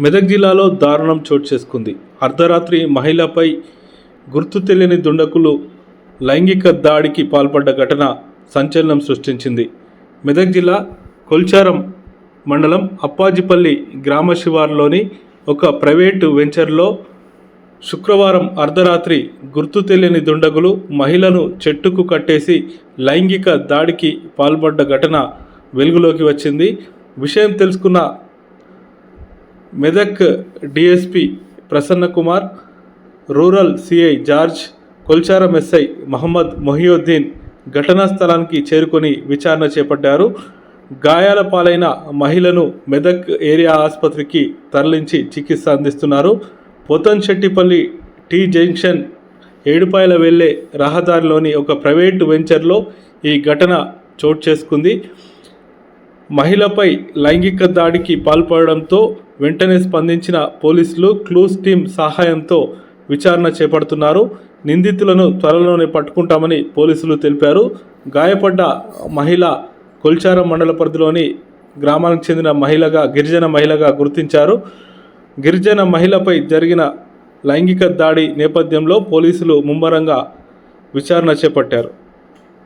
మెదక్ జిల్లాలో దారుణం చోటు చేసుకుంది. అర్ధరాత్రి మహిళపై గుర్తు తెలియని దుండకులు లైంగిక దాడికి పాల్పడ్డ ఘటన సంచలనం సృష్టించింది. మెదక్ జిల్లా కొల్చారం మండలం అప్పాజిపల్లి గ్రామ శివార్లోని ఒక ప్రైవేటు వెంచర్లో శుక్రవారం అర్ధరాత్రి గుర్తు తెలియని దుండగులు మహిళను చెట్టుకు కట్టేసి లైంగిక దాడికి పాల్పడ్డ ఘటన వెలుగులోకి వచ్చింది. విషయం తెలుసుకున్న Medak DSP Prasanna Kumar rural CI George Kolcharam SI Mohammed Mohiuddin ఘటనా స్థలానికి చేరుకొని విచారణ చేపట్టారు. గాయాల పాలైన మహిళను మెదక్ ఏరియా ఆసుపత్రికి తరలించి చికిత్స అందిస్తున్నారు. పోతంశెట్టిపల్లి టీ జంక్షన్ ఏడుపాయల వెళ్ళే రహదారిలోని ఒక ప్రైవేటు వెంచర్లో ఈ ఘటన చోటు చేసుకుంది. మహిళపై లైంగిక దాడికి పాల్పడడంతో వెంటనే స్పందించిన పోలీసులు క్లూస్ టీం సహాయంతో విచారణ చేపడుతున్నారు. నిందితులను త్వరలోనే పట్టుకుంటామని పోలీసులు తెలిపారు. గాయపడ్డ మహిళ కొల్చారం మండల పరిధిలోని గ్రామానికి చెందిన మహిళగా గిరిజన మహిళగా గుర్తించారు. గిరిజన మహిళపై జరిగిన లైంగిక దాడి నేపథ్యంలో పోలీసులు ముమ్మరంగా విచారణ చేపట్టారు.